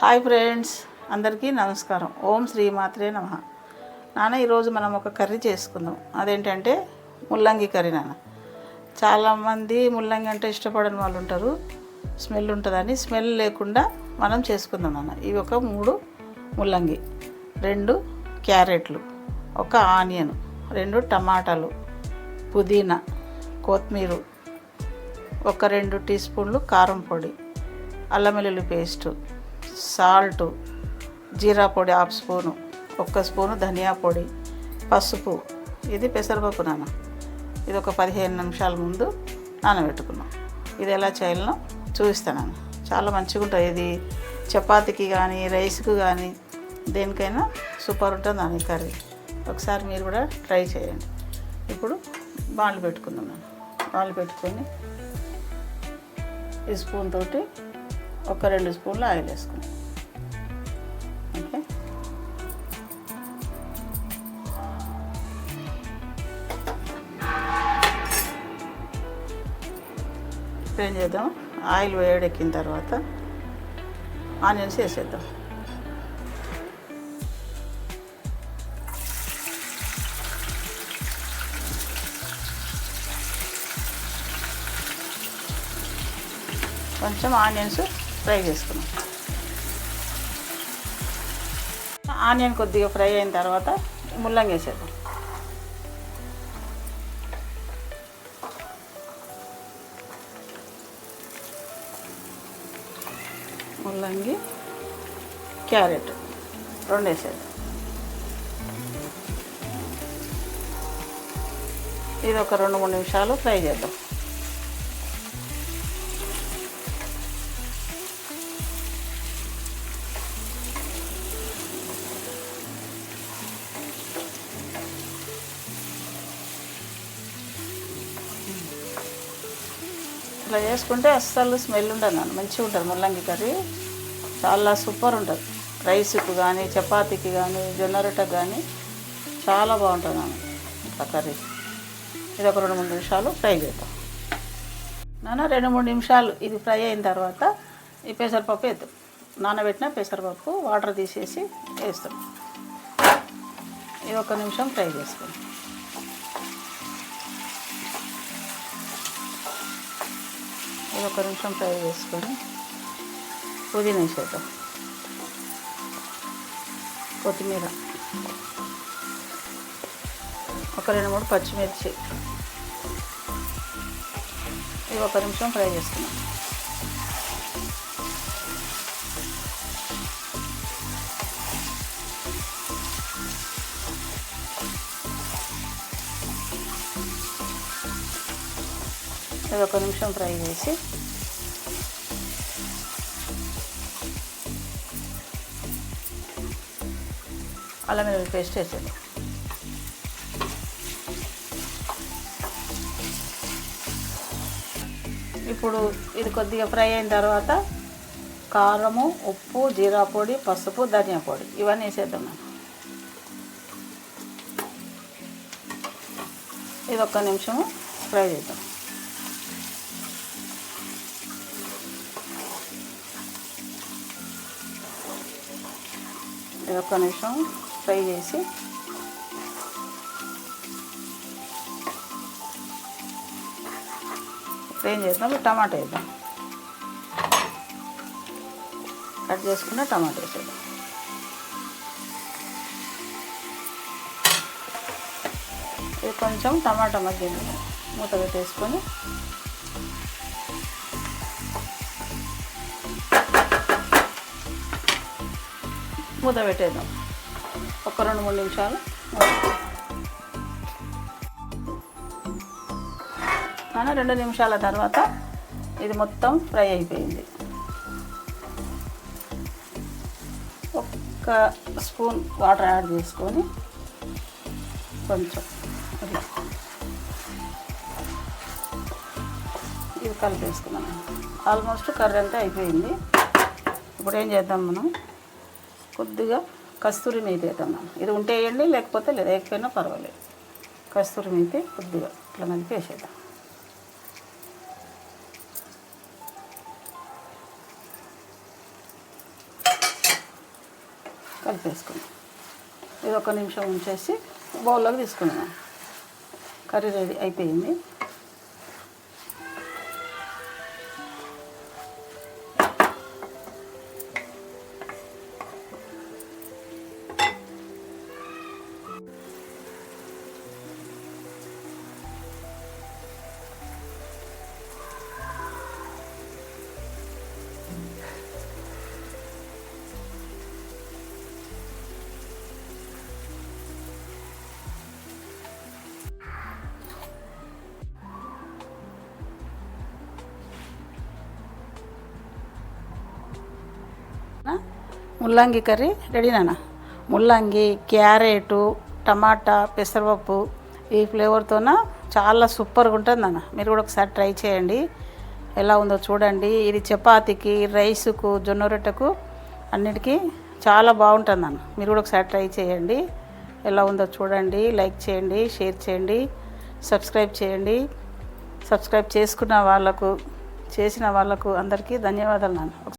Hi friends అందరికీ నమస్కారం. ఓం శ్రీ మాత్రే నమ. నాన్న ఈరోజు మనం ఒక కర్రీ చేసుకుందాం. అదేంటంటే ముల్లంగి కర్రీ నాన్న. చాలామంది ముల్లంగి అంటే ఇష్టపడని వాళ్ళు ఉంటారు. స్మెల్ ఉంటుందని స్మెల్ లేకుండా మనం చేసుకుందాం నాన్న. ఇవి ఒక మూడు ముల్లంగి రెండు క్యారెట్లు ఒక ఆనియన్ రెండు టమాటాలు పుదీనా కొత్తిమీర ఒక రెండు టీ స్పూన్లు కారం పొడి అల్లం వెల్లుల్లి పేస్టు సాల్ట్ జీరా పొడి హాఫ్ స్పూను ఒక్క స్పూను ధనియా పొడి పసుపు. ఇది పెసరపప్పు నాన్న. ఇది ఒక పదిహేను నిమిషాల ముందు నానబెట్టుకున్నాం. ఇది ఎలా చేయాలనో చూపిస్తాను చాలా మంచిగా ఉంటుంది. ఇది చపాతీకి కానీ రైస్కి కానీ దేనికైనా సూపర్ ఉంటుంది నాన్న కర్రీ. ఒకసారి మీరు కూడా ట్రై చేయండి. ఇప్పుడు బాండ్లు పెట్టుకుందాం నాన్న. బాండ్లు పెట్టుకొని ఈ స్పూన్ తోటి ఒక రెండు స్పూన్లు ఆయిల్ వేసుకుందాం ఓకే? ఇప్పుడు ఏం చేద్దాం? ఆయిల్ వేడెక్కిన తర్వాత ఆనియన్స్ వేసేద్దాం. కొంచెం ఆనియన్స్ ఫ్రై చేసుకున్నాం. ఆనియన్ కొద్దిగా ఫ్రై అయిన తర్వాత ముల్లంగి వేసేద్దాం. ముల్లంగి క్యారెట్ రెండు వేసేద్దాం. ఇది ఒక రెండు మూడు నిమిషాలు ఫ్రై చేద్దాం. ఇట్లా చేసుకుంటే అస్సలు స్మెల్ ఉండదు నన్ను. మంచిగా ఉంటుంది ముల్లంగి కర్రీ. చాలా సూపర్ ఉంటుంది. రైస్కి కానీ చపాతీకి కానీ జొన్న రొట్టెకి కానీ చాలా బాగుంటుంది నాన్న ఇట్లా కర్రీ. ఇది ఒక రెండు మూడు నిమిషాలు ఫ్రై చేద్దాం. నాన్న రెండు మూడు నిమిషాలు ఇది ఫ్రై అయిన తర్వాత ఈ పెసరపప్పు వేద్దాం. నానబెట్టిన పెసరపప్పు వాటర్ తీసేసి వేస్తాం. ఇది ఒక నిమిషం ఫ్రై చేసుకోండి. ఇది ఒక నిమిషం ఫ్రై చేసుకొని పుదీనా వేసేద్దాం. కొత్తిమీర. ఒక రెండు మూడు పచ్చిమిర్చి. ఇది ఒక నిమిషం ఫ్రై చేసుకున్నాం ఇది ఒక నిమిషం ఫ్రై చేసి. అల్లం వెల్లుల్లి పేస్ట్ వేసేది ఇప్పుడు ఇది కొద్దిగా ఫ్రై అయిన తర్వాత కారము ఉప్పు జీరా పొడి పసుపు ధనియా పొడి. ఇవన్నీ వేసేద్దాం మనం. ఇది ఒక్క నిమిషము ఫ్రై చేద్దాం. ఇది ఒక్క నిమిషం ఫ్రై చేసి ఇప్పుడు ఏం చేద్దాం? టమాటా వేద్దాం. కట్ చేసుకున్న టమాటా వేసేద్దాం. ఇది కొంచెం టమాటా మధ్య మూత పెట్టేసుకొని మూత పెట్టేద్దాం. ఒక రెండు మూడు నిమిషాలు. కానీ రెండు నిమిషాల తర్వాత ఇది మొత్తం ఫ్రై అయిపోయింది. ఒక్క స్పూన్ వాటర్ యాడ్ చేసుకొని కొంచెం ఇది కలిపేసుకున్నాను ఆల్మోస్ట్ కర్రీ అంతా అయిపోయింది. ఇప్పుడు ఏం చేద్దాం మనం? కొద్దిగా కస్తూరి మేతి వేద్దాం ఇది ఉంటే వేయండి లేకపోతే లేదు. లేకపోయినా పర్వాలేదు. కస్తూరి మేతి కొద్దిగా ఇట్లా మనకి వేసేద్దాం. కలిపేసుకుందాం. ఇది ఒక నిమిషం ఉంచేసి బౌల్లోకి తీసుకుందాం. కర్రీ రెడీ అయిపోయింది. ముల్లంగి కర్రీ రెడీనా ముల్లంగి క్యారెటు టమాటా పెసరపప్పు ఈ ఫ్లేవర్తోన చాలా సూపర్గా ఉంటుంది నాన్న. మీరు కూడా ఒకసారి ట్రై చేయండి. ఎలా ఉందో చూడండి. ఇది చపాతీకి రైస్కు జొన్న రొట్టెకు అన్నిటికీ చాలా బాగుంటుంది నాన్న. మీరు కూడా ఒకసారి ట్రై చేయండి. ఎలా ఉందో చూడండి. లైక్ చేయండి షేర్ చేయండి సబ్స్క్రైబ్ చేయండి. సబ్స్క్రైబ్ చేసుకున్న వాళ్ళకు చేసిన వాళ్ళకు అందరికీ ధన్యవాదాలు నాన్న.